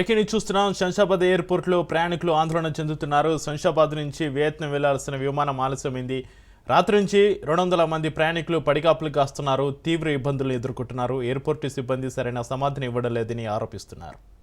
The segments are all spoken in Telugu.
బ్రేకింగ్ చూస్తున్నాం. శంషాబాద్ ఎయిర్పోర్ట్లో ప్రయాణికులు ఆందోళన చెందుతున్నారు. శంషాబాద్ నుంచి వియత్నం వెళ్ళాల్సిన విమానం ఆలస్యమైంది. రాత్రి నుంచి రెండు వందల మంది ప్రయాణికులు పడిగాపులు కాస్తున్నారు. తీవ్ర ఇబ్బందులు ఎదుర్కొంటున్నారు. ఎయిర్పోర్టు సిబ్బంది సరైన సమాధానం ఇవ్వడం లేదని ఆరోపిస్తున్నారు.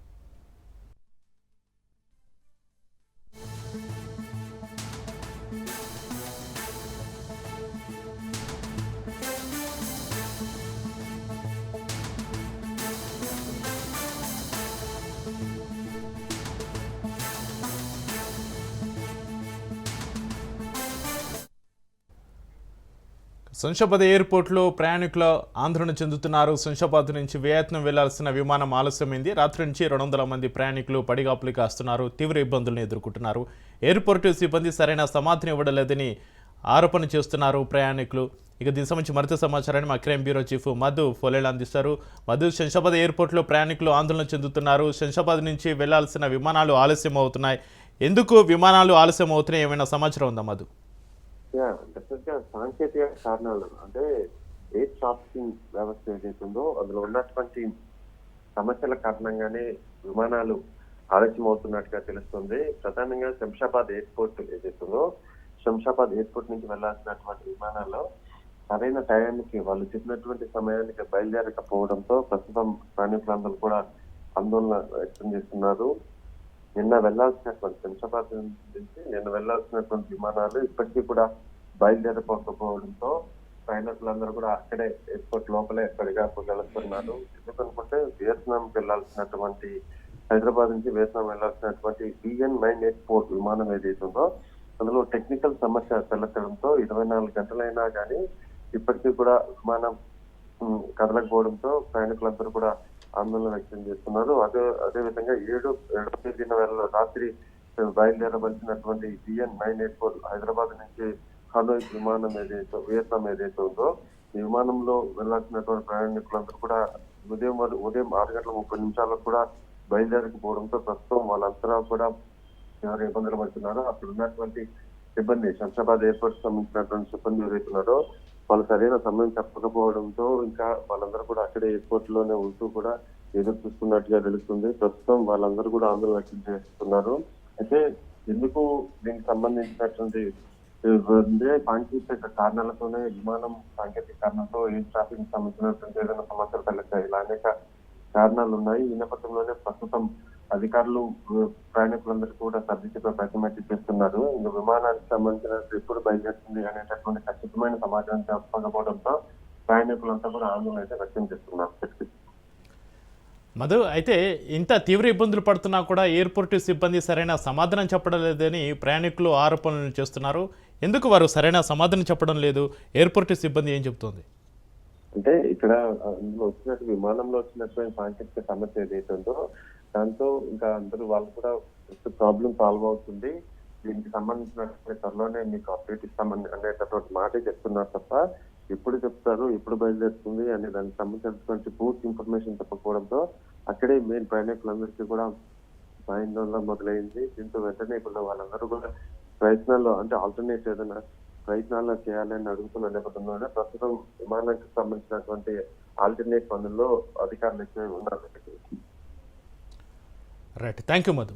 శంషాబాద్ ఎయిర్పోర్ట్లో ప్రయాణికుల ఆందోళన చెందుతున్నారు. శంషాబాద్ నుంచి వియత్నం వెళ్ళాల్సిన విమానం ఆలస్యమైంది. రాత్రి నుంచి రెండు వందల మంది ప్రయాణికులు పడిగాపులు కాస్తున్నారు. తీవ్ర ఇబ్బందులను ఎదుర్కొంటున్నారు. ఎయిర్పోర్టు సిబ్బంది సరైన సమాధానం ఇవ్వడం లేదని ఆరోపణ చేస్తున్నారు ప్రయాణికులు. ఇక దీని సంబంధించి మరింత సమాచారాన్ని మా క్రైమ్ బ్యూరో చీఫ్ మధు ఫోలేలు అందిస్తారు. మధు శంషాబాద్ ఎయిర్పోర్ట్లో ప్రయాణికులు ఆందోళన చెందుతున్నారు. శంషాబాద్ నుంచి వెళ్ళాల్సిన విమానాలు ఆలస్యం అవుతున్నాయి ఎందుకు విమానాలు ఆలస్యం అవుతున్నాయి ఏమైనా సమాచారం ఉందా మధు? డెఫినెట్గా సాంకేతిక కారణాలు. అంటే ఎయిర్ షాపింగ్ వ్యవస్థ ఏదైతే ఉందో అందులో ఉన్నటువంటి సమస్యల కారణంగానే విమానాలు ఆలస్యం అవుతున్నట్టుగా తెలుస్తుంది. ప్రధానంగా శంషాబాద్ ఎయిర్పోర్ట్ ఏదైతుందో శంషాబాద్ ఎయిర్పోర్ట్ నుంచి వెళ్ళాల్సినటువంటి విమానాల్లో సరైన టయానికి వాళ్ళు చెప్పినటువంటి సమయానికి బయలుదేరకపోవడంతో ప్రస్తుతం ప్రయాణికులందరూ కూడా ఆందోళన వ్యక్తం చేస్తున్నారు. నిన్న వెళ్ళాల్సినటువంటి శంషాబాద్ నుంచి నిన్న వెళ్ళాల్సినటువంటి విమానాలు ఇప్పటికీ కూడా బయలుదేరకపోకపోవడంతో ప్రయాణికులందరూ కూడా అక్కడే ఎయిర్పోర్ట్ లోపలే ఎక్కడిగా వెళ్తున్నారు. ఎందుకనుకుంటే వియత్నాంకి వెళ్ళాల్సినటువంటి హైదరాబాద్ నుంచి వియత్నాం వెళ్ళాల్సినటువంటి బిఎన్ నైన్ ఎయిట్ ఫోర్ విమానం ఏదైతుందో అందులో టెక్నికల్ సమస్య తలెత్తడంతో ఇరవై నాలుగు గంటలైనా కానీ ఇప్పటికీ కూడా విమానం కదలకపోవడంతో ప్రయాణికులందరూ కూడా ఆందోళన వ్యక్తం చేస్తున్నారు. అదే అదే విధంగా ఏడు ఏడవ తేదీన వేళ రాత్రి బయలుదేరవలసినటువంటి BN nine eight four Hyderabad నుంచి హనోయ్ విమానం ఏదైతే వియత్నాం ఏదైతే ఉందో ఈ విమానంలో వెళ్ళాల్సినటువంటి ప్రయాణికులందరూ కూడా ఉదయం ఉదయం ఆరు గంటల ముప్పై నిమిషాలకు కూడా బయలుదేరకపోవడంతో ప్రస్తుతం వాళ్ళంతా కూడా ఎవరు ఇబ్బందులు పడుతున్నారో అక్కడ ఉన్నటువంటి సిబ్బంది శంషాబాద్ ఎయిర్పోర్ట్ సంబంధించినటువంటి సిబ్బంది ఎవరైతున్నారో వాళ్ళు సరైన సమయం చెప్పకపోవడంతో ఇంకా వాళ్ళందరూ కూడా అక్కడే ఎయిర్పోర్ట్లోనే ఉంటూ కూడా ఎదురు చూస్తున్నట్టుగా తెలుస్తుంది. ప్రస్తుతం వాళ్ళందరూ కూడా ఆందోళన వ్యక్తం చేస్తున్నారు. అయితే ఎందుకు దీనికి సంబంధించినటువంటి ఇదే సాంకేతిక కారణాలతోనే విమానం సాంకేతిక కారణాలతో ఎయిర్ ట్రాఫిక్ సంబంధించినటువంటి ఏదైనా సమస్యలు తలెత్తాయి. ఇలా అనేక కారణాలు ఉన్నాయి ఈ నేపథ్యంలోనే ప్రస్తుతం అధికారులు ప్రయాణికులందరికీ కూడా సర్ది చెప్పే ప్రయత్నం అయితే చేస్తున్నారు. ఇంకా విమానానికి సంబంధించిన ఎప్పుడు బయలుదేరుతుంది అనేటటువంటి ఖచ్చితమైన సమాచారం చెప్పకపోవడంతో ప్రయాణికులంతా కూడా ఆందోళన అయితే వ్యక్తం చేస్తున్నారు. మధు అయితే ఇంత తీవ్ర ఇబ్బందులు పడుతున్నా కూడా ఎయిర్పోర్ట్ సిబ్బంది సరైన సమాధానం చెప్పడం లేదని ప్రయాణికులు ఆరోపణలు చేస్తున్నారు. ఎందుకు వారు సరైన సమాధానం చెప్పడం లేదు? ఎయిర్పోర్ట్ సిబ్బంది ఏం చెబుతోంది? అంటే ఇక్కడ అందులో వచ్చినట్టు విమానంలో వచ్చినటువంటి సాంకేతిక సమస్య ఏదైతే ఉందో దాంతో ఇంకా అందరూ వాళ్ళు కూడా ప్రాబ్లం సాల్వ్ అవుతుంది. దీనికి సంబంధించినటువంటి త్వరలోనే మీకు అప్డేట్ ఇస్తామని అనేటటువంటి మాటే చెప్తున్నారు తప్ప ఎప్పుడు చెప్తారు ఎప్పుడు బయలుదేరుతుంది అనే దానికి సంబంధించినటువంటి పూర్తి ఇన్ఫర్మేషన్ చెప్పకపోవడంతో అక్కడే మెయిన్ ప్రయాణికులందరికీ కూడా ఆందోళన మొదలైంది. దీంతో వెంటనే ఇప్పుడు వాళ్ళందరూ కూడా ప్రయత్నాల్లో అంటే ఆల్టర్నేట్ ఏదైనా ప్రయత్నాలు చేయాలని అడుగుతున్న నేపథ్యంలోనే ప్రస్తుతం విమానానికి సంబంధించినటువంటి ఆల్టర్నేట్ పనుల్లో అధికారులు ఎక్కువ ఉన్నారు. Right thank you Madhu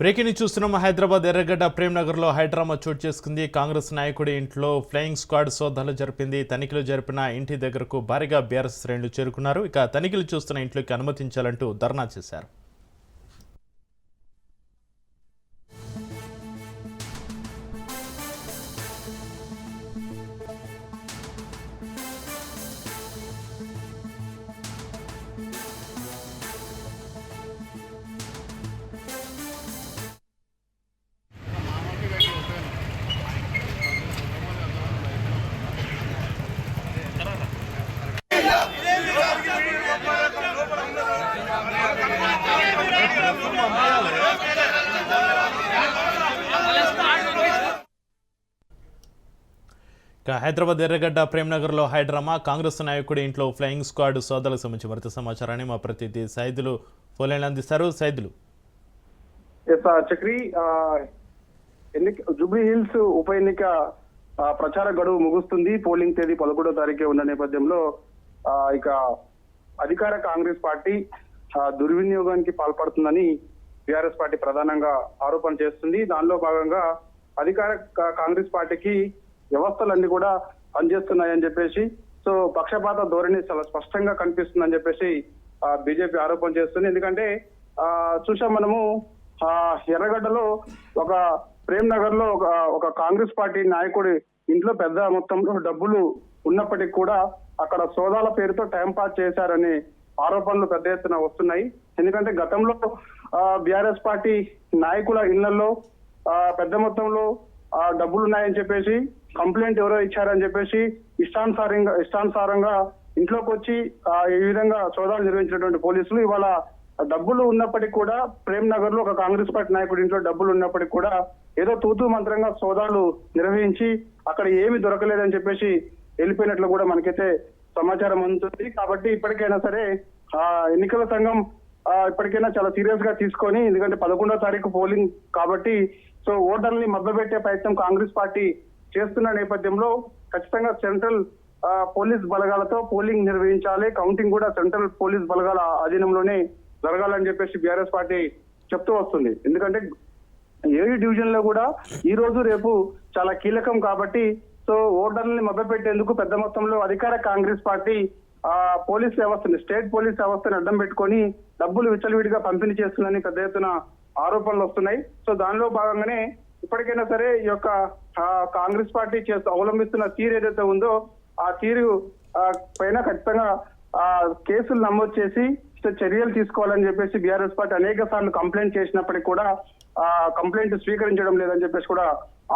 breaking చూస్తున్నాం. హైదరాబాద్ ఎర్రగడ్డ ప్రేమ్నగర్లో హైడ్రామా చోటు చేసుకుంది. కాంగ్రెస్ నాయకుడి ఇంట్లో ఫ్లయింగ్ స్క్వాడ్ సోదాలు జరిపింది. తనిఖీలు జరిపిన ఇంటి దగ్గరకు భారీగా బీఆర్ఎస్ శ్రేణులు చేరుకున్నారు. ఇక తనిఖీలు చూస్తున్న ఇంట్లోకి అనుమతించాలంటూ ధర్నా చేశారు. హైదరాబాద్ ఎర్రగడ్డ ప్రేమ్నగర్లో హైడ్రామా కాంగ్రెస్ నాయకుడి ఇంట్లో ఫ్లయింగ్ స్క్వాడ్ సోదాలకు సంబంధించి మరింత సమాచారాన్ని మా ప్రతినిధి సైదులు ఫోన్లైన్ అందిస్తారు. సైదులు. Uh, చక్రి uh, ఎన్నిక జూబ్లీ హిల్స్ ఉప ఎన్నిక ప్రచార గడువు ముగుస్తుంది. పోలింగ్ తేదీ పదకొండో తారీఖే ఉన్న నేపథ్యంలో ఇక అధికార కాంగ్రెస్ పార్టీ దుర్వినియోగానికి పాల్పడుతుందని బీఆర్ఎస్ పార్టీ ప్రధానంగా ఆరోపణ చేస్తుంది. దానిలో భాగంగా అధికార కాంగ్రెస్ పార్టీకి వ్యవస్థలన్నీ కూడా పనిచేస్తున్నాయని చెప్పేసి సో పక్షపాత ధోరణి చాలా స్పష్టంగా కనిపిస్తుందని చెప్పేసి బీజేపీ ఆరోపణ చేస్తుంది. ఎందుకంటే ఆ చూసాం మనము ఆ ఎర్రగడ్డలో ఒక ప్రేమ్ నగర్లో ఒక ఒక కాంగ్రెస్ పార్టీ నాయకుడి ఇంట్లో పెద్ద మొత్తంలో డబ్బులు ఉన్నప్పటికీ కూడా అక్కడ సోదాల పేరుతో టైం పాస్ చేశారని ఆరోపణలు పెద్ద ఎత్తున వస్తున్నాయి. ఎందుకంటే గతంలో బీఆర్ఎస్ పార్టీ నాయకుల ఇళ్ళలో ఆ, పెద్ద మొత్తంలో డబ్బులు ఉన్నాయని చెప్పేసి కంప్లైంట్ ఎవరో ఇచ్చారని చెప్పేసి ఇష్టానుసారంగా ఇష్టానుసారంగా ఇంట్లోకి వచ్చి ఆ, ఈ విధంగా సోదాలు నిర్వహించినటువంటి పోలీసులు ఇవాళ డబ్బులు ఉన్నప్పటికీ కూడా ప్రేమ్ నగర్లో ఒక కాంగ్రెస్ పార్టీ నాయకుడి ఇంట్లో డబ్బులు ఉన్నప్పటికీ కూడా ఏదో తూతూ మంత్రంగా సోదాలు నిర్వహించి అక్కడ ఏమి దొరకలేదని చెప్పేసి వెళ్ళిపోయినట్లు కూడా మనకైతే సమాచారం అందుతుంది. కాబట్టి ఇప్పటికైనా సరే ఆ ఎన్నికల సంఘం ఇప్పటికైనా చాలా సీరియస్గా తీసుకొని ఎందుకంటే పదకొండో తారీఖు పోలింగ్ కాబట్టి సో ఓటర్లని మభ్యపెట్టే ప్రయత్నం కాంగ్రెస్ పార్టీ చేస్తున్న నేపథ్యంలో ఖచ్చితంగా సెంట్రల్ పోలీస్ బలగాలతో పోలింగ్ నిర్వహించాలి. కౌంటింగ్ కూడా సెంట్రల్ పోలీస్ బలగాల అధీనంలోనే జరగాలని చెప్పేసి బీఆర్ఎస్ పార్టీ చెప్తూ వస్తుంది. ఎందుకంటే ఏ డివిజన్లో కూడా ఈ రోజు రేపు చాలా కీలకం కాబట్టి సో ఓటర్లని మభ్యపెట్టేందుకు పెద్ద మొత్తంలో అధికార కాంగ్రెస్ పార్టీ ఆ పోలీస్ వ్యవస్థని స్టేట్ పోలీస్ వ్యవస్థని అడ్డం పెట్టుకొని డబ్బులు విచ్చలవిడిగా పంపిణీ చేస్తుందని పెద్ద ఎత్తున ఆరోపణలు వస్తున్నాయి. సో దానిలో భాగంగానే ఇప్పటికైనా సరే ఈ యొక్క కాంగ్రెస్ పార్టీ చేస్తూ అవలంబిస్తున్న తీరు ఏదైతే ఉందో ఆ తీరు పైన ఖచ్చితంగా ఆ కేసులు నమోదు చేసి చర్యలు తీసుకోవాలని చెప్పేసి బీఆర్ఎస్ పార్టీ అనేక సార్లు కంప్లైంట్ చేసినప్పటికీ కూడా ఆ కంప్లైంట్ స్వీకరించడం లేదని చెప్పేసి కూడా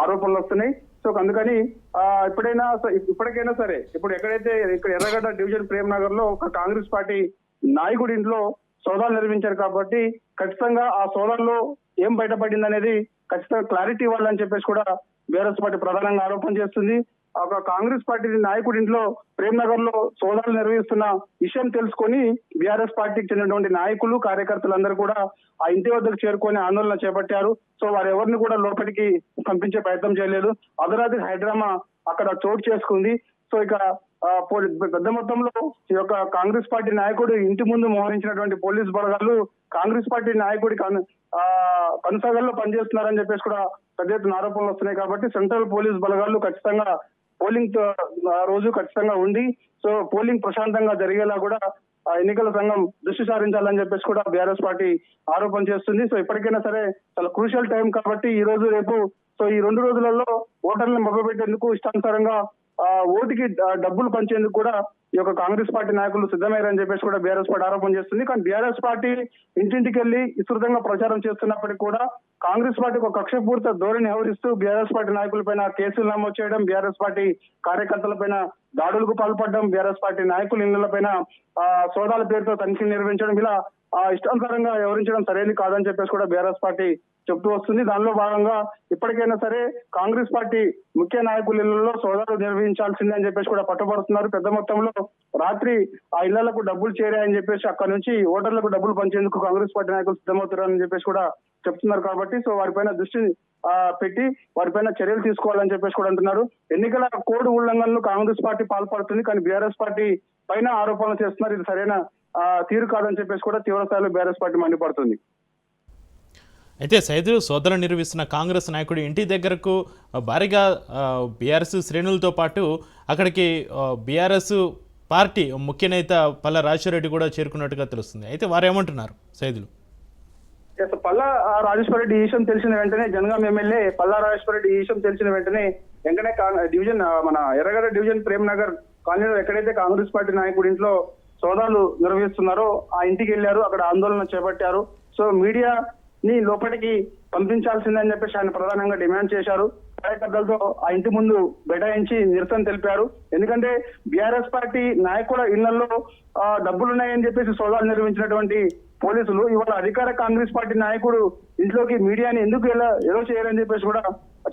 ఆరోపణలు వస్తున్నాయి. సో అందుకని ఆ ఎప్పుడైనా ఇప్పటికైనా సరే ఇప్పుడు ఎక్కడైతే ఇక్కడ ఎర్రగడ్డ డివిజన్ ప్రేమ్ నగర్లో ఒక కాంగ్రెస్ పార్టీ నాయకుడి ఇంట్లో సోదాలు నిర్వహించారు కాబట్టి ఖచ్చితంగా ఆ సోదాల్లో ఏం బయటపడింది అనేది ఖచ్చితంగా క్లారిటీ ఇవ్వాలని చెప్పేసి కూడా బీఆర్ఎస్ పార్టీ ప్రధానంగా ఆరోపణ చేస్తుంది. ఒక కాంగ్రెస్ పార్టీ నాయకుడి ఇంట్లో ప్రేమ్ నగర్లో సోదాలు నిర్వహిస్తున్న విషయం తెలుసుకొని బీఆర్ఎస్ పార్టీకి చెందినటువంటి నాయకులు కార్యకర్తలందరూ కూడా ఆ ఇంటి వద్దకు చేరుకొని ఆందోళన చేపట్టారు. సో వారు ఎవరిని కూడా లోపలికి పంపించే ప్రయత్నం చేయలేదు. అర్ధరాత్రి హైడ్రామా అక్కడ చోటు చేసుకుంది. సో ఇక పెద్ద మొత్తంలో ఈ యొక్క కాంగ్రెస్ పార్టీ నాయకుడు ఇంటి ముందు మోహరించినటువంటి పోలీస్ బలగాలు కాంగ్రెస్ పార్టీ నాయకుడి కను- ఆ, పనిచేస్తున్నారని చెప్పేసి కూడా పెద్ద ఎత్తున ఆరోపణలు వస్తున్నాయి కాబట్టి సెంట్రల్ పోలీస్ బలగాలు ఖచ్చితంగా పోలింగ్ రోజు ఖచ్చితంగా ఉండి సో పోలింగ్ ప్రశాంతంగా జరిగేలా కూడా ఎన్నికల సంఘం దృష్టి సారించాలని చెప్పేసి కూడా బీఆర్ఎస్ పార్టీ ఆరోపణ చేస్తుంది. సో ఇప్పటికైనా సరే చాలా క్రూషియల్ టైం కాబట్టి ఈ రోజు రేపు సో ఈ రెండు రోజులలో ఓటర్లను మభ్యపెట్టేందుకు ఇష్టానుసారంగా ఓటుకి డబ్బులు పంచేందుకు కూడా ఈ యొక్క కాంగ్రెస్ పార్టీ నాయకులు సిద్ధమయ్యారని చెప్పేసి కూడా బీఆర్ఎస్ పార్టీ ఆరోపణ చేస్తుంది. కానీ బీఆర్ఎస్ పార్టీ ఇంటింటికి వెళ్ళి విస్తృతంగా ప్రచారం చేస్తున్నప్పటికీ కూడా కాంగ్రెస్ పార్టీకి ఒక కక్షపూరిత ధోరణి వ్యవహరిస్తూ బీఆర్ఎస్ పార్టీ నాయకులపైన కేసులు నమోదు చేయడం బీఆర్ఎస్ పార్టీ కార్యకర్తలపైన దాడులకు పాల్పడడం బీఆర్ఎస్ పార్టీ నాయకుల ఇళ్ళపైన ఆ, సోదాల పేరుతో తనిఖీలు నిర్వహించడం ఇలా ఇష్టానుసారంగా వ్యవహరించడం సరైనది కాదని చెప్పేసి కూడా బీఆర్ఎస్ పార్టీ చెప్తూ వస్తుంది. దానిలో భాగంగా ఇప్పటికైనా సరే కాంగ్రెస్ పార్టీ ముఖ్య నాయకుల ఇళ్ళలో సోదాలు నిర్వహించాల్సిందే అని చెప్పేసి కూడా పట్టుబడుతున్నారు. పెద్ద మొత్తంలో రాత్రి ఆ ఇళ్ళకు డబ్బులు చేరాయని చెప్పేసి అక్కడ నుంచి ఓటర్లకు డబ్బులు పంచేందుకు కాంగ్రెస్ పార్టీ నాయకులు సిద్ధమవుతారని చెప్పేసి కూడా చెప్తున్నారు కాబట్టి సో వారిపైన దృష్టి పెట్టి వారిపైన చర్యలు తీసుకోవాలని చెప్పేసి కూడా అంటున్నారు. ఎన్నికల కోడ్ ఉల్లంఘనలు కాంగ్రెస్ పార్టీ పాల్పడుతుంది కానీ బీఆర్ఎస్ పార్టీ పైన ఆరోపణలు చేస్తున్నారు. ఇది సరైన తీరు కాదని చెప్పేసి కూడా తీవ్ర స్థాయిలో బీఆర్ఎస్ పార్టీ మండిపడుతుంది. అయితే సైదులు సోదరులు నిర్వహిస్తున్న కాంగ్రెస్ నాయకుడి ఇంటి దగ్గరకు భారీగా బీఆర్ఎస్ శ్రేణులతో పాటు అక్కడికి బీఆర్ఎస్ పార్టీ ముఖ్య నేత పల్ల రెడ్డి కూడా చేరుకున్నట్టుగా తెలుస్తుంది. అయితే వారు ఏమంటున్నారు సైదులు పల్లా రాజేశ్వర రెడ్డి ఈ విషయం తెలిసిన వెంటనే జనగాం ఎమ్మెల్యే పల్లా రాజేశ్వర రెడ్డి ఈ విషయం తెలిసిన వెంటనే వెంటనే కా- డివిజన్ మన ఎర్రగడ్డ డివిజన్ ప్రేమ్ నగర్ కాలనీలో ఎక్కడైతే కాంగ్రెస్ పార్టీ నాయకుడి ఇంట్లో సోదాలు నిర్వహిస్తున్నారో ఆ ఇంటికి వెళ్ళారు అక్కడ ఆందోళన చేపట్టారు. సో మీడియా ని లోపలికి పంపించాల్సిందని చెప్పేసి ఆయన ప్రధానంగా డిమాండ్ చేశారు. కార్యకర్తలతో ఆ ఇంటి ముందు బైఠాయించి నిరసన తెలిపారు. ఎందుకంటే బీఆర్ఎస్ పార్టీ నాయకుల ఇళ్ళలో డబ్బులున్నాయని చెప్పేసి సోదాలు నిర్వహించినటువంటి పోలీసులు ఇవాళ అధికార కాంగ్రెస్ పార్టీ నాయకుడు ఇంట్లోకి మీడియాని ఎందుకు ఎలా ఎలా చేయాలని చెప్పేసి కూడా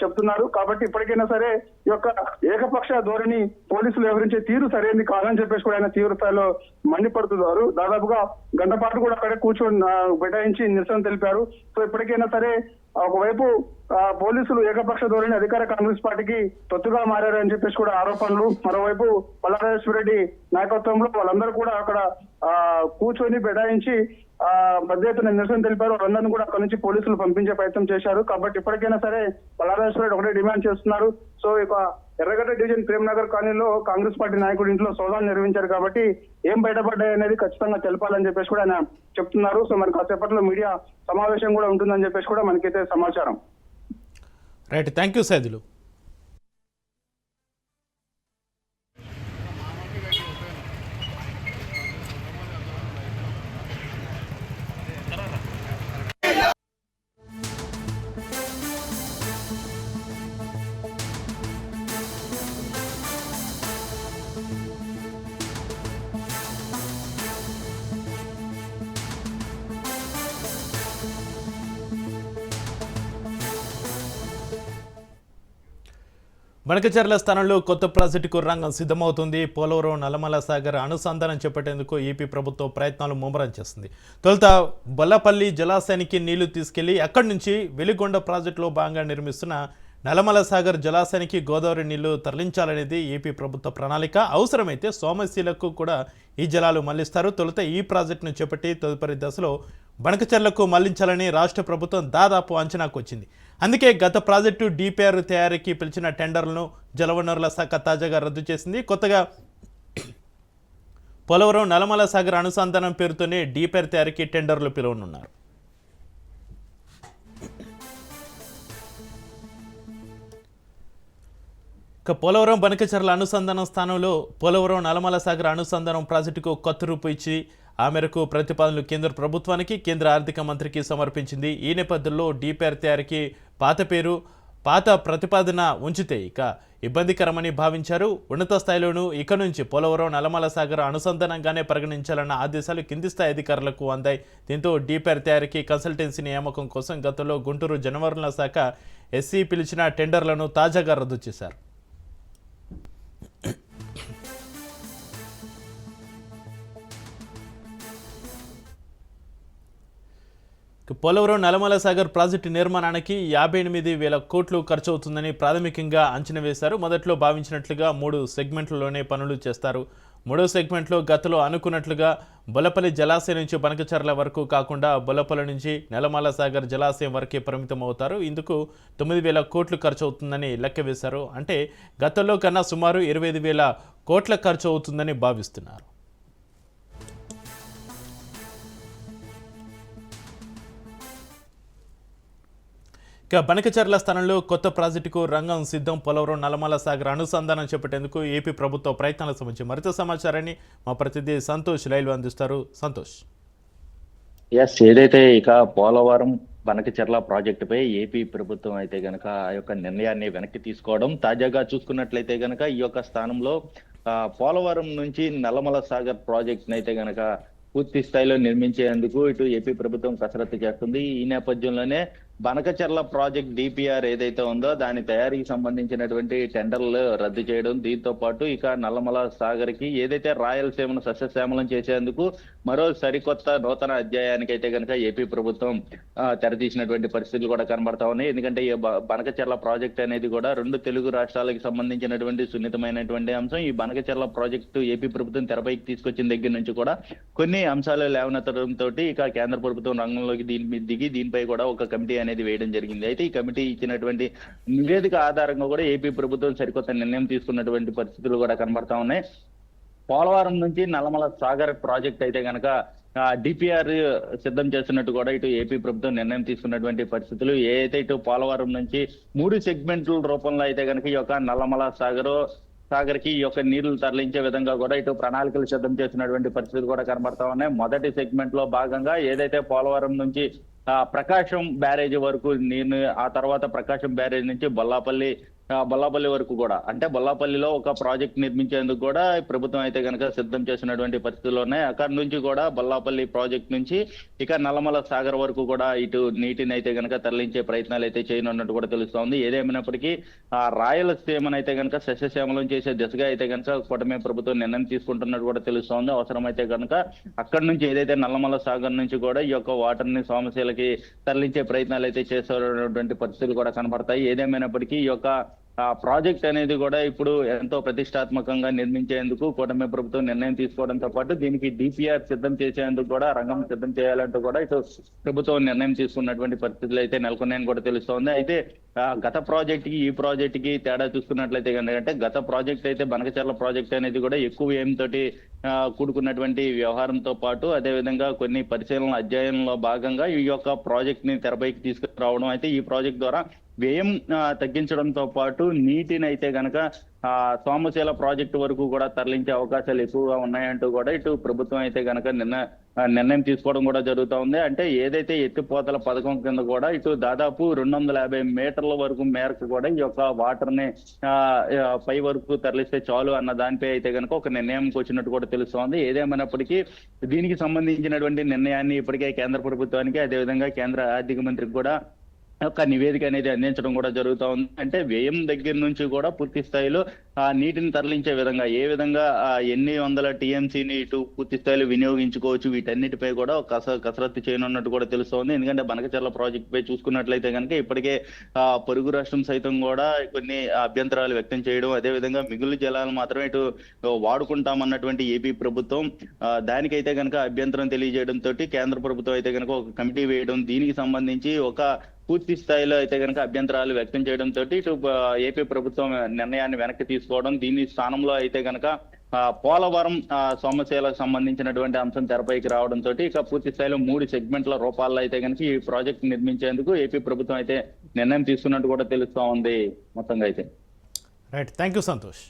చెప్తున్నారు. కాబట్టి ఇప్పటికైనా సరే ఈ యొక్క ఏకపక్ష ధోరణి పోలీసులు వివరించే తీరు సరైనది కాదని చెప్పేసి కూడా ఆయన తీవ్ర స్థాయిలో మండిపడుతున్నారు. దాదాపుగా గంట పాటు కూడా అక్కడే కూర్చొని బెటాయించి బైఠాయించి నిరసన తెలిపారు. సో ఇప్పటికైనా సరే ఒకవైపు పోలీసులు ఏకపక్ష ధోరణి అధికార కాంగ్రెస్ పార్టీకి తొత్తుగా మారారని చెప్పేసి కూడా ఆరోపణలు. మరోవైపు పల్లారాజేశ్వర రెడ్డి నాయకత్వంలో వాళ్ళందరూ కూడా అక్కడ కూర్చొని బెటాయించి పెద్ద ఎత్తున నిరసన తెలిపారు. వాళ్ళందరినీ కూడా అక్కడ నుంచి పోలీసులు పంపించే ప్రయత్నం చేశారు. కాబట్టి ఇప్పటికైనా సరే పల్లారాజేశ్వర ఒకటే డిమాండ్ చేస్తున్నారు. సో ఇక ఎర్రగడ్డ డివిజన్ ప్రేమ్నగర్ కాలనీలో కాంగ్రెస్ పార్టీ నాయకుడు ఇంట్లో సోదాలు నిర్వహించారు కాబట్టి ఏం బయటపడ్డాయి అనేది ఖచ్చితంగా తెలపాలని చెప్పేసి కూడా ఆయన చెప్తున్నారు. సో మనకు కాసేపట్లో మీడియా సమావేశం కూడా ఉంటుందని చెప్పేసి కూడా మనకైతే సమాచారం. Right. Thank you Saidulu. Banakacherla స్థానంలో కొత్త ప్రాజెక్టుకు రంగం సిద్ధమవుతుంది. పోలవరం నల్లమల సాగర్ అనుసంధానం చేపట్టేందుకు ఏపీ ప్రభుత్వం ప్రయత్నాలు ముమ్మరం చేస్తుంది. తొలుత బొల్లపల్లి జలాశయానికి నీళ్ళు తీసుకెళ్ళి అక్కడి నుంచి వెలిగొండ ప్రాజెక్టులో భాగంగా నిర్మిస్తున్న నల్లమల సాగర్ జలాశయానికి గోదావరి నీళ్ళు తరలించాలనేది ఏపీ ప్రభుత్వ ప్రణాళిక. అవసరమైతే సోమశీలకు కూడా ఈ జలాలు మళ్ళిస్తారు. తొలుత ఈ ప్రాజెక్టును చేపట్టి తదుపరి దశలో బణకచర్లకు మళ్ళించాలని రాష్ట్ర ప్రభుత్వం దాదాపు అంచనాకు వచ్చింది. అందుకే గత ప్రాజెక్టు డిపిఆర్ తయారీకి పిలిచిన టెండర్లను జలవనరుల శాఖ తాజాగా రద్దు చేసింది. కొత్తగా పోలవరం నల్లమల సాగర్ అనుసంధానం పేరుతోనే డిపిఆర్ తయారీకి టెండర్లు పిలువనున్నారు. ఇక పోలవరం బనకచర్ల అనుసంధానం స్థానంలో పోలవరం నలమల సాగర్ అనుసంధానం ప్రాజెక్టుకు కొత్త రూపు ఇచ్చి ఆ మేరకు ప్రతిపాదనలు కేంద్ర ప్రభుత్వానికి కేంద్ర ఆర్థిక మంత్రికి సమర్పించింది. ఈ నేపథ్యంలో డిపిఆర్ తయారీకి పాత పేరు పాత ప్రతిపాదన ఉంచితే ఇక ఇబ్బందికరమని భావించారు. ఉన్నత స్థాయిలోనూ ఇక నుంచి పోలవరం నల్లమల సాగర్ అనుసంధానంగానే పరిగణించాలన్న ఆదేశాలు కింది స్థాయి అధికారులకు అందాయి. దీంతో డిపిఆర్ తయారీకి కన్సల్టెన్సీ నియామకం కోసం గతంలో గుంటూరు జనవరుల శాఖ ఎస్సీ పిలిచిన టెండర్లను తాజాగా రద్దు చేశారు. పోలవరం నల్లమల సాగర్ ప్రాజెక్టు నిర్మాణానికి యాభై ఎనిమిది వేల కోట్లు ఖర్చు అవుతుందని ప్రాథమికంగా అంచనా వేశారు. మొదట్లో భావించినట్లుగా మూడు సెగ్మెంట్లలోనే పనులు చేస్తారు. మూడో సెగ్మెంట్లో గతలో అనుకున్నట్లుగా బొలపల్లి జలాశయం నుంచి బనకచర్ల వరకు కాకుండా బొలపల్లి నుంచి నెలమల సాగర్ జలాశయం వరకే పరిమితం అవుతారు ఇందుకు తొమ్మిది వేల కోట్లు ఖర్చు అవుతుందని లెక్క వేశారు. అంటే గతంలో కన్నా సుమారు ఇరవై ఐదు వేల కోట్ల ఖర్చు అవుతుందని భావిస్తున్నారు. ఇక బనకచర్ల స్థానంలో కొత్త ప్రాజెక్టుకు రంగం సిద్ధం పోలవరం నల్లమల సాగర్ అనుసంధానం చేపట్టేందుకు ఏపీ ప్రభుత్వ ప్రయత్నాల సంబంధించి మరింత సమాచారాన్ని మా ప్రతినిధి సంతోష్ లైవ్ అందిస్తారు. సంతోష్. ఎస్ ఏదైతే ఇక పోలవరం బనకచెర్ల ప్రాజెక్టుపై ఏపీ ప్రభుత్వం అయితే గనక ఆ యొక్క నిర్ణయాన్ని వెనక్కి తీసుకోవడం తాజాగా చూసుకున్నట్లయితే గనక ఈ యొక్క స్థానంలో పోలవరం నుంచి నల్లమల సాగర్ ప్రాజెక్ట్ని అయితే గనక పూర్తి స్థాయిలో నిర్మించేందుకు ఇటు ఏపీ ప్రభుత్వం కసరత్తు చేస్తుంది. ఈ నేపథ్యంలోనే బనకచెర్ల ప్రాజెక్ట్ డిపిఆర్ ఏదైతే ఉందో దాని తయారీకి సంబంధించినటువంటి టెండర్లు రద్దు చేయడం దీంతో పాటు ఇక నల్లమల సాగర్కి ఏదైతే రాయలసీమను సస్యశ్యామలం చేసేందుకు మరో సరికొత్త నూతన అధ్యాయానికి అయితే కనుక ఏపీ ప్రభుత్వం తెరతీసినటువంటి పరిస్థితులు కూడా కనబడతా ఉన్నాయి. ఎందుకంటే ఈ బ- బనకచెర్ల ప్రాజెక్ట్ అనేది కూడా రెండు తెలుగు రాష్ట్రాలకు సంబంధించినటువంటి సున్నితమైనటువంటి అంశం. ఈ బనకచెర్ల ప్రాజెక్టు ఏపీ ప్రభుత్వం తెరపైకి తీసుకొచ్చిన దగ్గర నుంచి కూడా కొన్ని అంశాలు లేవనెత్తడంతో ఇక కేంద్ర ప్రభుత్వం రంగంలోకి దీని దిగి దీనిపై కూడా ఒక కమిటీ అనేది వేయడం జరిగింది. అయితే ఈ కమిటీ ఇచ్చినటువంటి నివేదిక ఆధారంగా కూడా ఏపీ ప్రభుత్వం సరికొత్త నిర్ణయం తీసుకున్నటువంటి పరిస్థితులు కూడా కనబడతా ఉన్నాయి. పోలవరం నుంచి నల్లమల సాగర్ ప్రాజెక్ట్ అయితే గనక డిపిఆర్ సిద్ధం చేస్తున్నట్టు కూడా ఇటు ఏపీ ప్రభుత్వం నిర్ణయం తీసుకున్నటువంటి పరిస్థితులు. ఏదైతే ఇటు పోలవరం నుంచి మూడు సెగ్మెంట్ల రూపంలో అయితే గనక ఈ యొక్క నల్లమల సాగర్ సాగర్కి ఈ యొక్క నీళ్ళు తరలించే విధంగా కూడా ఇటు ప్రణాళికలు సిద్ధం చేసినటువంటి పరిస్థితులు కూడా కనబడతా ఉన్నాయి. మొదటి సెగ్మెంట్లో భాగంగా ఏదైతే పోలవరం నుంచి ప్రకాశం బ్యారేజ్ వరకు నేను ఆ తర్వాత ప్రకాశం బ్యారేజ్ నుంచి బొల్లాపల్లి బొల్లాపల్లి వరకు కూడా. అంటే బొల్లాపల్లిలో ఒక ప్రాజెక్ట్ నిర్మించేందుకు కూడా ప్రభుత్వం అయితే కనుక సిద్ధం చేసినటువంటి పరిస్థితులు ఉన్నాయి. అక్కడ నుంచి కూడా బొల్లాపల్లి ప్రాజెక్ట్ నుంచి ఇక నల్లమల సాగర్ వరకు కూడా ఇటు నీటిని అయితే కనుక తరలించే ప్రయత్నాలు అయితే చేయనున్నట్టు కూడా తెలుస్తోంది. ఏదేమైనప్పటికీ ఆ రాయలసీమను అయితే కనుక సస్యశ్యామలం చేసే దిశగా అయితే కనుక కూటమి ప్రభుత్వం నిర్ణయం తీసుకుంటున్నట్టు కూడా తెలుస్తోంది. అవసరమైతే కనుక అక్కడ నుంచి ఏదైతే నల్లమల సాగర్ నుంచి కూడా ఈ యొక్క వాటర్ని సోమశీలకి తరలించే ప్రయత్నాలు అయితే చేస్తున్నటువంటి పరిస్థితులు కూడా కనబడతాయి. ఏదేమైనప్పటికీ ఈ యొక్క ఆ ప్రాజెక్ట్ అనేది కూడా ఇప్పుడు ఎంతో ప్రతిష్టాత్మకంగా నిర్మించేందుకు కూటమి ప్రభుత్వం నిర్ణయం తీసుకోవడంతో పాటు దీనికి డిపిఆర్ సిద్ధం చేసేందుకు కూడా రంగం సిద్ధం చేయాలంటూ కూడా ఇటు ప్రభుత్వం నిర్ణయం తీసుకున్నటువంటి పరిస్థితులు అయితే నెలకొన్నాయని కూడా తెలుస్తోంది. అయితే గత ప్రాజెక్ట్కి ఈ ప్రాజెక్ట్కి తేడా చూసుకున్నట్లయితే అంటే గత ప్రాజెక్ట్ అయితే బనకచర్ల ప్రాజెక్ట్ అనేది కూడా ఎక్కువ ఏం తోటి కూడుకున్నటువంటి వ్యవహారంతో పాటు అదే విధంగా కొన్ని పరిశీలన అధ్యయనంలో భాగంగా ఈ యొక్క ప్రాజెక్ట్ని తెరపైకి తీసుకురావడం. అయితే ఈ ప్రాజెక్ట్ ద్వారా వ్యయం తగ్గించడంతో పాటు నీటిని అయితే గనక ఆ సోమశీల ప్రాజెక్టు వరకు కూడా తరలించే అవకాశాలు ఎక్కువగా ఉన్నాయంటూ కూడా ఇటు ప్రభుత్వం అయితే గనక నిన్న నిర్ణయం తీసుకోవడం కూడా జరుగుతూ ఉంది. అంటే ఏదైతే ఎత్తిపోతల పథకం కింద కూడా ఇటు దాదాపు రెండు వందల యాభై మీటర్ల వరకు మేరకు కూడా ఈ యొక్క వాటర్ని ఆ, పై వరకు తరలిస్తే చాలు అన్న దానిపై అయితే కనుక ఒక నిర్ణయంకి వచ్చినట్టు కూడా తెలుస్తోంది. ఏదేమైనప్పటికీ దీనికి సంబంధించినటువంటి నిర్ణయాన్ని ఇప్పటికే కేంద్ర ప్రభుత్వానికి అదేవిధంగా కేంద్ర ఆర్థిక మంత్రికి కూడా యొక్క నివేదిక అనేది అందించడం కూడా జరుగుతా ఉంది. అంటే వ్యయం దగ్గర నుంచి కూడా పూర్తి స్థాయిలో ఆ నీటిని తరలించే విధంగా ఏ విధంగా ఆ ఎన్ని వందల టీఎంసీని ఇటు పూర్తి స్థాయిలో వినియోగించుకోవచ్చు వీటన్నిటిపై కూడా కస కసరత్తు చేయనున్నట్టు కూడా తెలుస్తోంది. ఎందుకంటే బనకచర్ల ప్రాజెక్ట్ పై చూసుకున్నట్లయితే కనుక ఇప్పటికే ఆ పొరుగు రాష్ట్రం సైతం కూడా కొన్ని అభ్యంతరాలు వ్యక్తం చేయడం అదే విధంగా మిగులు జలాలు మాత్రమే ఇటు వాడుకుంటామన్నటువంటి ఏపీ ప్రభుత్వం దానికైతే కనుక అభ్యంతరం తెలియజేయడం తోటి కేంద్ర ప్రభుత్వం అయితే కనుక ఒక కమిటీ వేయడం దీనికి సంబంధించి ఒక పూర్తి స్థాయిలో అయితే కనుక అభ్యంతరాలు వ్యక్తం చేయడం తోటి ఇటు ఏపీ ప్రభుత్వం నిర్ణయాన్ని వెనక్కి తీసుకోవడం దీని స్థానంలో అయితే కనుక పోలవరం సమస్యలకు సంబంధించినటువంటి అంశం తెరపైకి రావడం తోటి ఇక పూర్తి స్థాయిలో మూడు సెగ్మెంట్ల రూపాల్లో అయితే కనుక ఈ ప్రాజెక్ట్ నిర్మించేందుకు ఏపీ ప్రభుత్వం అయితే నిర్ణయం తీసుకున్నట్టు కూడా తెలుస్తా ఉంది మొత్తంగా అయితే. Right thank you Santosh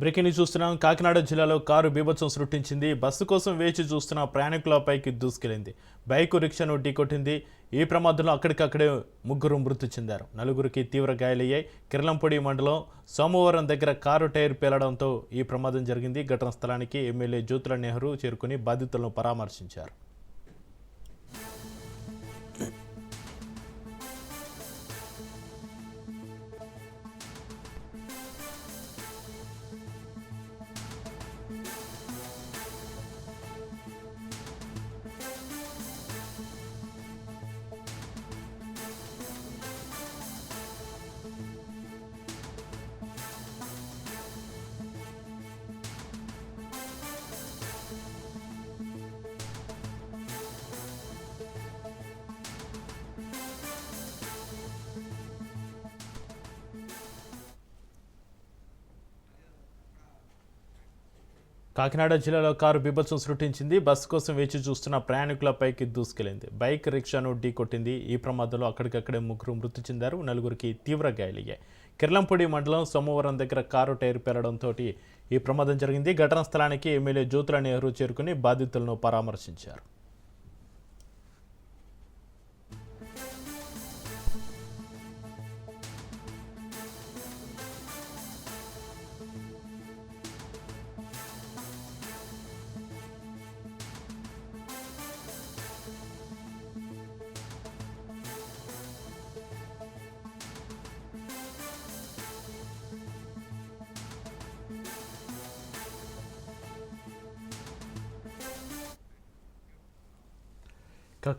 breaking news చూస్తున్నాం. కాకినాడ జిల్లాలో కారు బీభత్సం సృష్టించింది. బస్సు కోసం వేచి చూస్తున్న ప్రయాణికులపైకి దూసుకెళ్ళింది బైక్ రిక్షాను ఢీకొట్టింది. ఈ ప్రమాదంలో అక్కడికక్కడే ముగ్గురు మృతి చెందారు. నలుగురికి తీవ్ర గాయాలయ్యాయి. కిరళంపొడి మండలం సోమవారం దగ్గర కారు టైర్ పేలడంతో ఈ ప్రమాదం జరిగింది. ఘటనా స్థలానికి ఎమ్మెల్యే జ్యోతుల నెహ్రూ చేరుకుని బాధితులను పరామర్శించారు. కాకినాడ జిల్లాలో కారు బీభత్సం సృష్టించింది. బస్సు కోసం వేచి చూస్తున్న ప్రయాణికులపైకి దూసుకెళ్ళింది. బైక్ రిక్షాను ఢీకొట్టింది. ఈ ప్రమాదంలో అక్కడికక్కడే ముగ్గురు మృతి చెందారు. నలుగురికి తీవ్ర గాయాలయ్యాయి. కిర్లంపూడి మండలం సోమవారం దగ్గర కారు టైర్ పేలడంతో ఈ ప్రమాదం జరిగింది. ఘటనా స్థలానికి ఎమ్మెల్యే జ్యోతుల నెహ్రూ చేరుకుని బాధితులను పరామర్శించారు.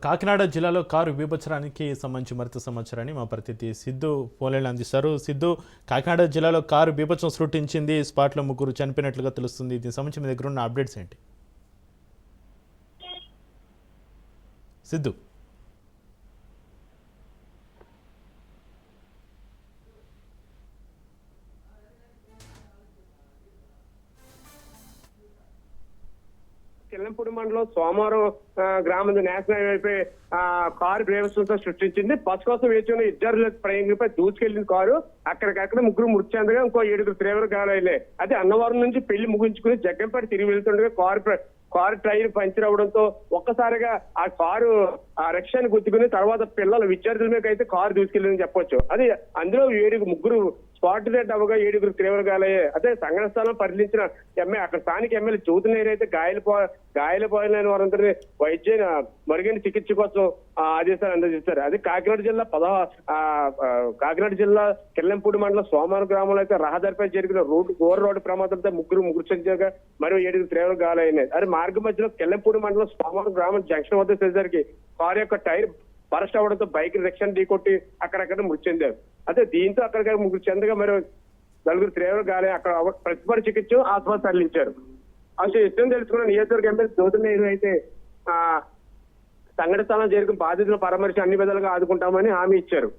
కాకినాడ జిల్లాలో కారు విభచనానికి సంబంధించి మరింత సమాచారాన్ని మా ప్రతినిధి సిద్ధు పోలేళ్ళు అందిస్తారు. సిద్ధు కాకినాడ జిల్లాలో కారు బీభత్సం సృష్టించింది స్పాట్లో ముగ్గురు చనిపోయినట్లుగా తెలుస్తుంది. దీనికి సంబంధించి మీ దగ్గర ఉన్న అప్డేట్స్ ఏంటి? సిద్ధు. కిల్లంపూడి మండలం సోమవారం ఆ, గ్రామం నేషనల్ హైవేపై ఆ కారు ప్రేమస్తో సృష్టించింది. బస్ కోసం వేచి ఉన్న ఇద్దరు ప్రయాణికులపై దూసుకెళ్ళిన కారు అక్కడికక్కడ ముగ్గురు మృతి చెందగా ఇంకో ఏడుగురు తీవ్ర గాయాలయ్యాయి. అదే అన్నవరం నుంచి పెళ్ళి ముగించుకుని జగ్గంపేట తిరిగి వెళ్తుండగా కారు కారు టైర్ పంచర్ అవడంతో ఒక్కసారిగా ఆ కారు ఆ రక్షాన్ని గుర్తుకుని తర్వాత పిల్లల విద్యార్థుల మీద అయితే కారు దూసుకెళ్ళిందని చెప్పొచ్చు. అది అందులో ఏడుగురు ముగ్గురు స్పాట్ డెడ్ అవ్వగా ఏడుగురు తీవ్ర గాయాలయ్యాయి అదే సంఘటన స్థలం పరిశీలించిన ఎమ్మె అక్కడ స్థానిక ఎమ్మెల్యే జ్యోతినేరు అయితే గాయాలు గాయాలపోయిన వారందరినీ వైద్య మరుగైన చికిత్స కోసం ఆ, ఆదేశాలు అందజేశారు. అదే కాకినాడ జిల్లా పదహ ఆ, కాకినాడ జిల్లా కిల్లంపూడి మండలం సోమవారం గ్రామంలో అయితే రహదారిపై జరిగిన రోడ్డు ఘోర రోడ్డు ప్రమాదంతో ముగ్గురు ముగ్గురు చనిపోగా మరియు ఏడుగురు తీవ్ర గాయాలైనాయి అదే మార్గ మధ్యలో కిల్లంపూడి మండలం సోమవారం గ్రామం జంక్షన్ వద్ద చేసేసరికి కారు యొక్క టైర్ బరస్ట్ అవడంతో బైక్ రిక్షను ఢీకొట్టి అక్కడక్కడ మృతి చెందారు. అదే దీంతో అక్కడిక్కడ ముగ్గురు చెందగా మరి నలుగురు తీవ్ర గాలి అక్కడ ప్రతిపర చికిత్స ఆసుపత్రి తరలించారు. అసలు ఇష్టం తెలుసుకున్న నియోజకవర్గ ఎమ్మెల్యే జ్యోతి అయితే ఆ సంఘటన స్థలం జరిగిన బాధితులు పరామర్శ అన్ని విధాలుగా ఆదుకుంటామని హామీ ఇచ్చారు.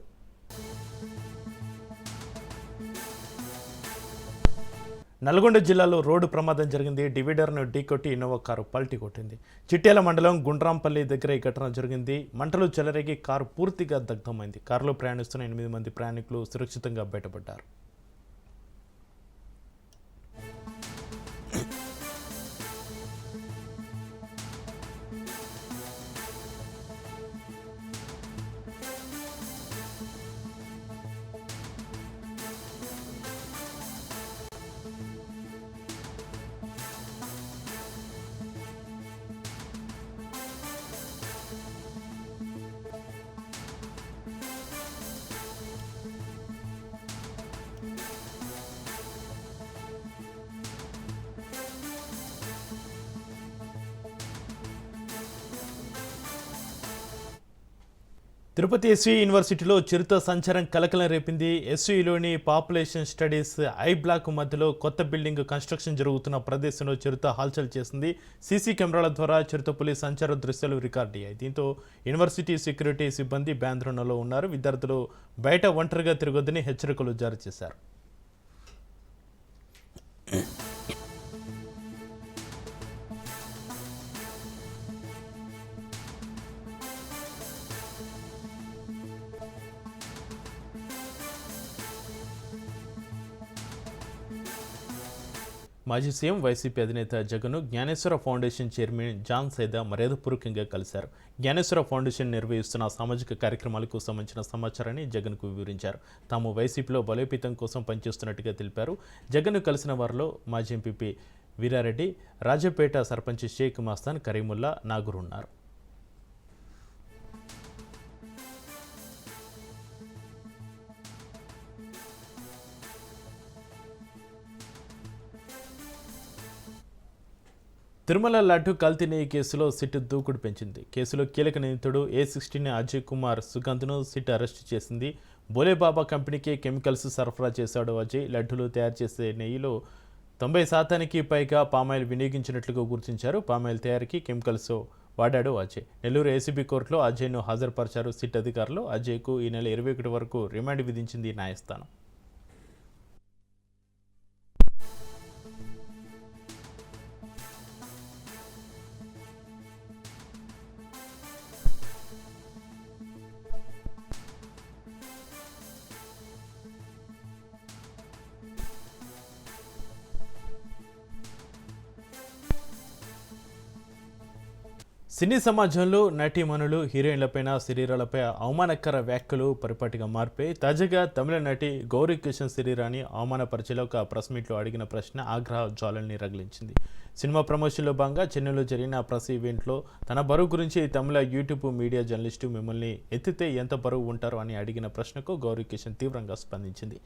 నల్గొండ జిల్లాలో రోడ్డు ప్రమాదం జరిగింది. డివైడర్ను ఢీకొట్టి ఇన్నోవా కారు పల్టి కొట్టింది. చిట్యాల మండలం గుండ్రాంపల్లి దగ్గర ఈ ఘటన జరిగింది. మంటలు చెలరేగి కారు పూర్తిగా దగ్ధమైంది. కారులో ప్రయాణిస్తున్న ఎనిమిది మంది ప్రయాణికులు సురక్షితంగా బయటపడ్డారు. తిరుపతి ఎస్వీ యూనివర్సిటీలో చిరుత సంచారం కలకలం రేపింది. ఎస్వీలోని పాపులేషన్ స్టడీస్ ఐ బ్లాక్ మధ్యలో కొత్త బిల్డింగ్ కన్స్ట్రక్షన్ జరుగుతున్న ప్రదేశంలో చిరుత హల్చల్ చేసింది. సీసీ కెమెరాల ద్వారా చిరుత పులి సంచార దృశ్యాలు రికార్డ్ అయ్యాయి దీంతో యూనివర్సిటీ సెక్యూరిటీ సిబ్బంది బ్యాంద్రణలో ఉన్నారు. విద్యార్థులు బయట ఒంటరిగా తిరగొద్దని హెచ్చరికలు జారీ చేశారు. మాజీ సీఎం వైసీపీ అధినేత Jagan Gnaneshwara foundation chairman John Saida మర్యాదపూర్వకంగా కలిశారు. జ్ఞానేశ్వర ఫౌండేషన్ నిర్వహిస్తున్న సామాజిక కార్యక్రమాలకు సంబంధించిన సమాచారాన్ని జగన్కు వివరించారు. తాము వైసీపీలో బలోపేతం కోసం పనిచేస్తున్నట్టుగా తెలిపారు. జగన్ కలిసిన వారిలో మాజీ ఎంపీపీ వీరారెడ్డి రాజపేట సర్పంచ్ షేక్ మస్తాన్ కరీముల్లా నాగూర్ ఉన్నారు తిరుమల లడ్డు కల్తీ కేసులో సిట్ దూకుడు పెంచింది. కేసులో కీలక నిందితుడు ఏ సిక్స్టీన్ అజయ్ కుమార్ సుగంధ్ను సిట్ అరెస్టు చేసింది. బోలేబాబా కంపెనీకి కెమికల్స్ సరఫరా చేశాడు అజయ్. లడ్డూలు తయారు చేసే నెయ్యిలో తొంభై శాతానికి పైగా పామాయిల్ వినియోగించినట్లుగా గుర్తించారు. పామాయిల్ తయారీకి కెమికల్స్ వాడాడు అజయ్. నెల్లూరు ఏసీబీ కోర్టులో అజయ్ను హాజరుపరిచారు సిట్ అధికారులు. అజయ్కు ఈ నెల ఇరవై ఒకటి వరకు రిమాండ్ విధించింది న్యాయస్థానం. సినీ సమాజంలో నటీమణులు హీరోయిన్లపైన శరీరాలపై అవమానకర వ్యాఖ్యలు పరిపాటిగా మారిపోయి తాజాగా తమిళ నటి గౌరీ కిషన్ శరీరాన్ని అవమానపరిచేలా ఒక ప్రెస్ మీట్లో అడిగిన ప్రశ్న ఆగ్రహ జ్వాలల్ని రగిలించింది. సినిమా ప్రమోషన్లో భాగంగా చెన్నైలో జరిగిన ప్రెస్ ఈవెంట్లో తన బరువు గురించి తమిళ యూట్యూబ్ మీడియా జర్నలిస్టు మిమ్మల్ని ఎత్తితే ఎంత బరువు ఉంటారు అని అడిగిన ప్రశ్నకు గౌరీ కిషన్ తీవ్రంగా స్పందించింది.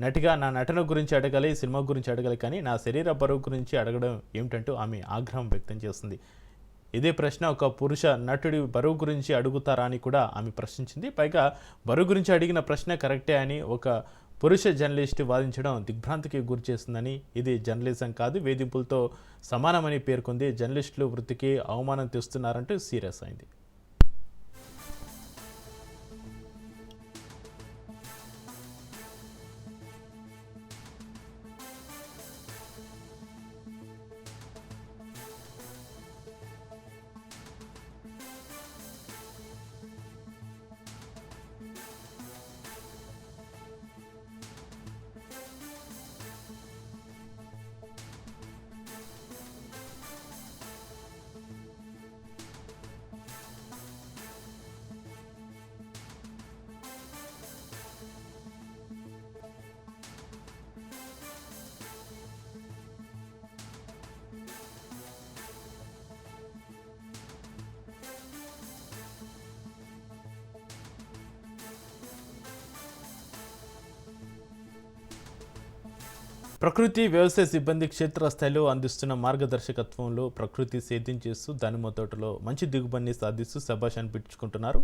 నటిగా నా నటన గురించి అడగాలి సినిమా గురించి అడగాలి కానీ నా శరీర బరువు గురించి అడగడం ఏమిటంటూ ఆమె ఆగ్రహం వ్యక్తం చేసింది. ఇదే ప్రశ్న ఒక పురుష నటుడి బరువు గురించి అడుగుతారా అని కూడా ఆమె ప్రశ్నించింది. పైగా బరువు గురించి అడిగిన ప్రశ్న కరెక్టే అని ఒక పురుష జర్నలిస్ట్ వాదించడం దిగ్భ్రాంతికి గురి చేస్తుందని ఇది జర్నలిజం కాదు వేధింపులతో సమానమని పేర్కొంది. జర్నలిస్టులు వృత్తికి అవమానం తెస్తున్నారంటూ సీరియస్ అయింది. ప్రకృతి వ్యవసాయ సిబ్బంది క్షేత్రస్థాయిలో అందిస్తున్న మార్గదర్శకత్వంలో ప్రకృతి సేద్యం చేస్తూ దానిమ్మ తోటలో మంచి దిగుబడిని సాధిస్తూ శబాష్ అనిపించుకుంటున్నారు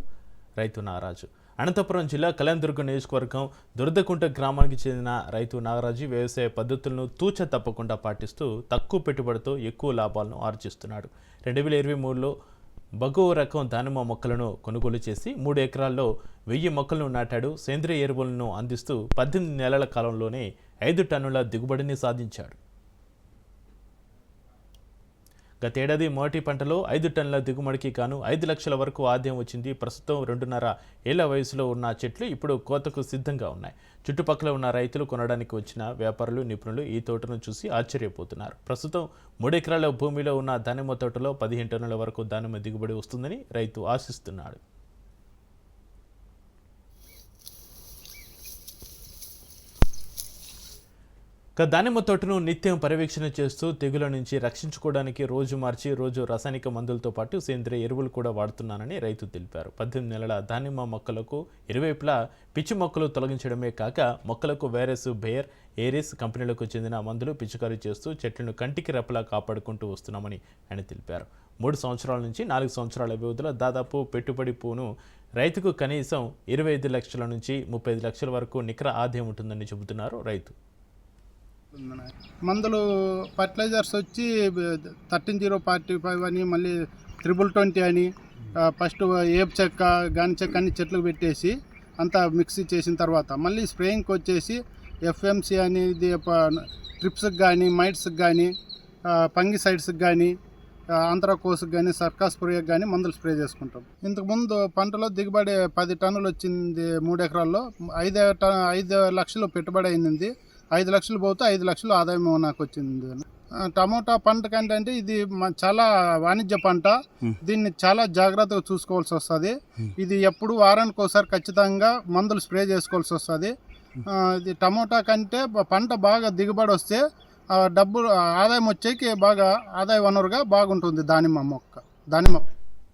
రైతు నాగరాజు. అనంతపురం జిల్లా కళ్యాణదుర్గం నియోజకవర్గం దురదకుంట గ్రామానికి చెందిన రైతు నాగరాజు వ్యవసాయ పద్ధతులను తూచ తప్పకుండా పాటిస్తూ తక్కువ పెట్టుబడితో ఎక్కువ లాభాలను ఆర్జిస్తున్నాడు. రెండు వేల ఇరవై మూడులో బగువ రకం దానిమ్మ మొక్కలను కొనుగోలు చేసి మూడు ఎకరాల్లో వెయ్యి మొక్కలను నాటాడు. సేంద్రియ ఎరువులను అందిస్తూ పద్దెనిమిది నెలల కాలంలోనే ఐదు టన్నుల దిగుబడిని సాధించాడు. గతేడాది మొదటి పంటలో ఐదు టన్నుల దిగుమడికి గాను ఐదు లక్షల వరకు ఆదాయం వచ్చింది. ప్రస్తుతం రెండున్నర ఏళ్ళ వయసులో ఉన్న చెట్లు ఇప్పుడు కోతకు సిద్ధంగా ఉన్నాయి. చుట్టుపక్కల ఉన్న రైతులు కొనడానికి వచ్చిన వ్యాపారులు నిపుణులు ఈ తోటను చూసి ఆశ్చర్యపోతున్నారు. ప్రస్తుతం మూడెకరాల భూమిలో ఉన్న దానిమ్మ తోటలో పదిహేను టన్నుల వరకు దానిమ్మ దిగుబడి వస్తుందని రైతు ఆశిస్తున్నాడు. దానిమ్మ తోటను నిత్యం పర్యవేక్షణ చేస్తూ తెగుల నుంచి రక్షించుకోవడానికి రోజు మార్చి రోజు రసాయనిక మందులతో పాటు సేంద్రియ ఎరువులు కూడా వాడుతున్నానని రైతు తెలిపారు. పద్దెనిమిది నెలల దానిమ్మ మొక్కలకు ఇరువైపులా పిచ్చి మొక్కలు తొలగించడమే కాక మొక్కలకు వైరస్ బేర్ ఏరిస్ కంపెనీలకు చెందిన మందులు పిచికారీ చేస్తూ చెట్లను కంటికి రెప్పలా కాపాడుకుంటూ వస్తున్నామని ఆయన తెలిపారు. మూడు సంవత్సరాల నుంచి నాలుగు సంవత్సరాల వ్యవధిలో దాదాపు పెట్టుబడి పూను రైతుకు కనీసం ఇరవై ఐదు లక్షల నుంచి ముప్పై ఐదు లక్షల వరకు నికర ఆదాయం ఉంటుందని చెబుతున్నారు రైతు. మందులు ఫర్టిలైజర్స్ వచ్చి థర్టీన్ జీరో ఫార్టీ ఫైవ్ అని మళ్ళీ త్రిబుల్ ట్వంటీ అని ఫస్ట్ ఏప్ చెక్క గాని చెక్క అన్ని చెట్లకు పెట్టేసి అంతా మిక్సీ చేసిన తర్వాత మళ్ళీ స్ప్రేయింగ్కి వచ్చేసి ఎఫ్ఎంసి అనేది ట్రిప్స్కి కానీ మైట్స్కి కానీ పంగిసైడ్స్కి కానీ ఆంధ్రకోస్కి కానీ సర్కాస్ స్ప్రేకి కానీ మందులు స్ప్రే చేసుకుంటాం. ఇంతకుముందు పంటలో దిగుబడి పది టన్నులు వచ్చింది మూడు ఎకరాల్లో ఐదు ట ఐదు లక్షలు పెట్టుబడి అయింది. ఐదు లక్షలు పోతే ఐదు లక్షలు ఆదాయం నాకు వచ్చింది. టమోటా పంట కంటే అంటే ఇది చాలా వాణిజ్య పంట. దీన్ని చాలా జాగ్రత్తగా చూసుకోవాల్సి వస్తుంది. ఇది ఎప్పుడు వారానికి ఒకసారి ఖచ్చితంగా మందులు స్ప్రే చేసుకోవాల్సి వస్తుంది. ఇది టమోటా కంటే పంట బాగా దిగుబడి వస్తే డబ్బు ఆదాయం వచ్చేకి బాగా ఆదాయ వనరుగా బాగుంటుంది దానిమ్మ మొక్క దానిమ్మ